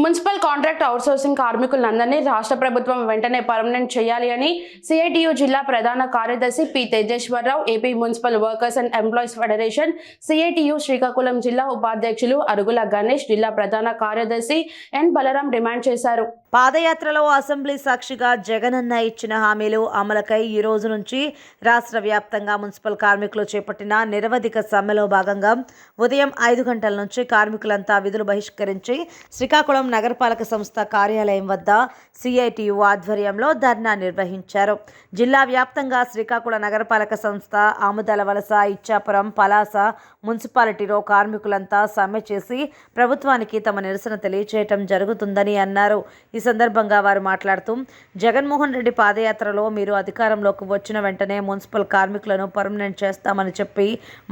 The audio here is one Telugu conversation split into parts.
మున్సిపల్ కాంట్రాక్ట్ అవుట్సోర్సింగ్ కార్మికులందరినీ రాష్ట్ర ప్రభుత్వం వెంటనే పర్మనెంట్ చేయాలి అని సిఐటియు జిల్లా ప్రధాన కార్యదర్శి P Tejeswararao AP municipal workers and employees federation CITU Srikakulam జిల్లా ఉపాధ్యక్షులు అరుగుల గణేష్ జిల్లా ప్రధాన కార్యదర్శి ఎన్ బలరాం డిమాండ్ చేశారు. పాదయాత్రలో అసెంబ్లీ సాక్షిగా జగనన్న ఇచ్చిన హామీలు అమలుకై ఈ రోజు నుంచి రాష్ట్ర వ్యాప్తంగా మున్సిపల్ కార్మికులు చేపట్టిన నిరవధిక సమ్మెలో భాగంగా ఉదయం ఐదు గంటల నుంచి కార్మికులంతా విధులు బహిష్కరించి శ్రీకాకుళం నగరపాలక సంస్థ కార్యాలయం వద్ద సిఐటియు ఆధ్వర్యంలో ధర్నా నిర్వహించారు. జిల్లా వ్యాప్తంగా శ్రీకాకుళం నగరపాలక సంస్థ ఆముదల వలస ఇచ్చాపురం పలాస మున్సిపాలిటీలో కార్మికులంతా సమ్మె చేసి ప్రభుత్వానికి తమ నిరసన తెలియచేయటం జరుగుతుందని అన్నారు. ఈ సందర్భంగా వారు మాట్లాడుతూ జగన్మోహన్ రెడ్డి పాదయాత్రలో మీరు అధికారంలోకి వచ్చిన వెంటనే మున్సిపల్ కార్మికులను పర్మనెంట్ చేస్తామని చెప్పి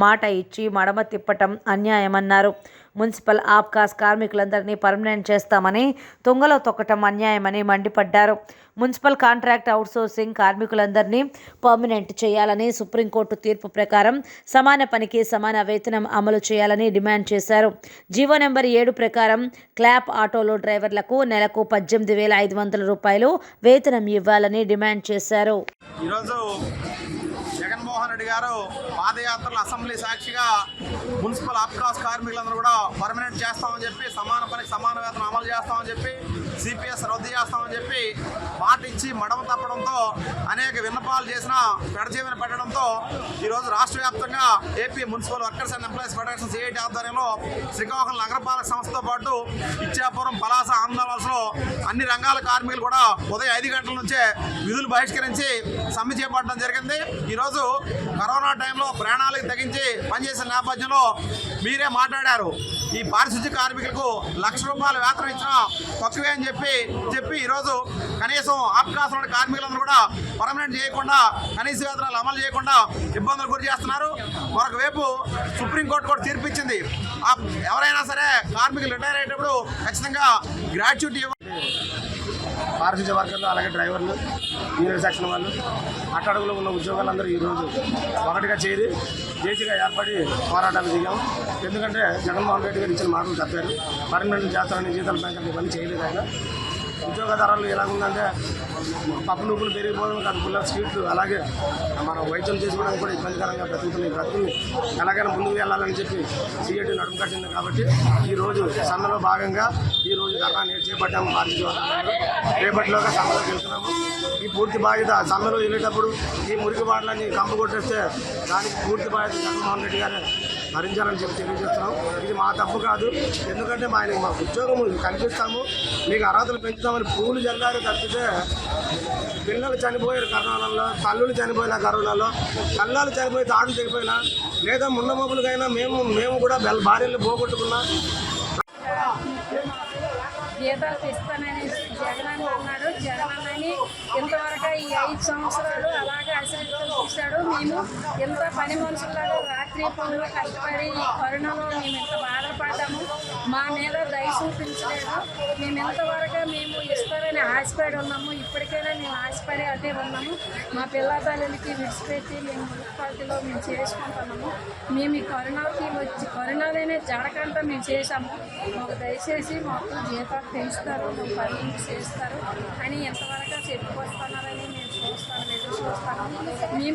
మాట ఇచ్చి మడమ తిప్పటం అన్యాయమన్నారు. మున్సిపల్ ఆబ్కాస్ కార్మికులందరినీ పర్మనెంట్ చేస్తామని తుంగలో తొక్కటం అన్యాయమని మండిపడ్డారు. మున్సిపల్ కాంట్రాక్ట్ అవుట్సోర్సింగ్ కార్మికులందరినీ పర్మనెంట్ చేయాలని సుప్రీంకోర్టు తీర్పు ప్రకారం సమాన పనికి సమాన వేతనం అమలు చేయాలని డిమాండ్ చేశారు. జీవో నెంబర్ ఏడు ప్రకారం క్లాప్ ఆటోలో డ్రైవర్లకు నెలకు పద్దెనిమిది వేల ఐదు వందల రూపాయలు వేతనం ఇవ్వాలని డిమాండ్ చేశారు. ఈరోజు జగన్మోహన్ రెడ్డి గారు పాదయాత్రల అసెంబ్లీ సాక్షిగా మున్సిపల్ ఆప్కాస్ కార్మికులందరూ కూడా పర్మనెంట్ చేస్తామని చెప్పి సమాన పనికి సమాన వేతనం అమలు చేస్తామని చెప్పి సిపిఎస్ రద్దు చేస్తామని చెప్పి మాట ఇచ్చి మడమ తప్పడంతో అనేక విన్నపాలు చేసిన పెడజీవన పెట్టడంతో ఈరోజు రాష్ట్ర వ్యాప్తంగా AP municipal workers and employees federation CIT ఆధ్వర్యంలో శ్రీకాకుళం నగరపాలక సంస్థతో పాటు ఇచ్చాపురం పలాస ఆంధ్రవలసలో అన్ని రంగాల కార్మికులు కూడా ఉదయం ఐదు గంటల నుంచే విధులు బహిష్కరించి సమ్మె చేపట్టడం జరిగింది. ఈరోజు కరోనా టైంలో ప్రాణాలకు తగ్గించి పనిచేసిన నేపథ్యంలో మీరే మాట్లాడారు. ఈ పారిశుద్ధ్య కార్మికులకు లక్ష రూపాయల వేతనం ఇచ్చిన తక్కువే అని చెప్పి చెప్పి ఈరోజు కనీసం ఆప్కాసం కార్మికులందరూ కూడా పర్మనెంట్ చేయకుండా కనీస వేతనాలు అమలు చేయకుండా ఇబ్బందులు గురి చేస్తున్నారు. మరొక వైపు సుప్రీంకోర్టు కూడా తీర్పిచ్చింది. ఎవరైనా సరే కార్మికులు రిటైర్ అయ్యేటప్పుడు ఖచ్చితంగా గ్రాట్యుటీ ఇవ్వ పారిశుద్ధ్య వర్కర్లు అలాగే డ్రైవర్లు యూనియన్ సెక్షన్ వాళ్ళు అట్టడుగులో ఉన్న ఉద్యోగాలందరూ ఈరోజు ఒకటిగా చేరి జేసీగా ఏర్పడి పోరాటాలు దిగాం ఎందుకంటే జగన్మోహన్ రెడ్డి గారు ఇచ్చిన మాటలు తప్పారు. పర్మనెంట్ చేస్తారని జీతాల బ్యాంకులు ఇవన్నీ చేయలేదు ఆయన. ఉద్యోగ ధరలు ఎలాగుందంటే పప్పు నూపులు పెరిగిపోవడం కాదు పుల్ల స్వీట్లు అలాగే మనం వైద్యం చేసుకోవడానికి కూడా ఇబ్బందికరంగా బ్రతుకుతున్నాయి. బ్రతుకుని ఎలాగైనా ముందుకు వెళ్ళాలని చెప్పి సిఐటి నడుము కట్టింది కాబట్టి ఈరోజు సన్నలో భాగంగా ఈ రోజు ధర్నా చేపట్టాము. భారతీయ రేపటిలోగా సమ్మెలోకి వెళ్తున్నాము ఈ పూర్తి బాధ్యత సమ్మెలో వెళ్ళేటప్పుడు ఈ మురికి బాటలన్నీ కంపు కొట్టేస్తే దానికి పూర్తి బాధ్యత జగన్మోహన్ రెడ్డి గారే భరించాలని చెప్పి తెలియజేస్తున్నాం. ఇది మా తప్పు కాదు. ఎందుకంటే మా ఆయన మా ఉద్యోగం కల్పిస్తాము. మీకు అర్హతలు పెంచుతామని పూలు జల్లారు తప్పితే పిల్లలు చనిపోయారు కరోనాలో తల్లులు చనిపోయిన కరోనాలో కళ్ళాలు చనిపోయి తాడు చనిపోయినా లేదా మున్న మేము మేము కూడా బెల్ భార్యలు పోగొట్టుకున్నా జీతాలు ఇస్తానని జగన్ అన్నాడు. జగన్ అని ఇంతవరకు ఈ ఐదు సంవత్సరాలు అలాగే అసలు చూశాడు. మేము ఇంత పని మనుషులాగా రాత్రి పనులు కష్టపడి ఈ కరోనాలో మేము ఇంత బాధపడ్డాము. మా మీద దయ చూపించలేదు. మేము ఇంతవరకు మేము ఇస్తారని ఆశపడి ఉన్నాము. ఇప్పటికైనా మేము ఆశపడి అదే ఉన్నాము. మా పిల్ల తల్లికి విడిచిపెట్టి మేము మున్సిపాలిటీలో మేము చేసుకుంటున్నాము. మేము ఈ కరోనాకి వచ్చి కరోనాలోనే జడకంతా మేము చేశాము. మాకు దయచేసి మాకు జీతాలు పెంచుతారు మాకు పనులు చేస్తారు అని ఎంతవరకు చెప్పుకొస్తున్నారని మేము చూస్తాను ఎదురు చూస్తాను. మేము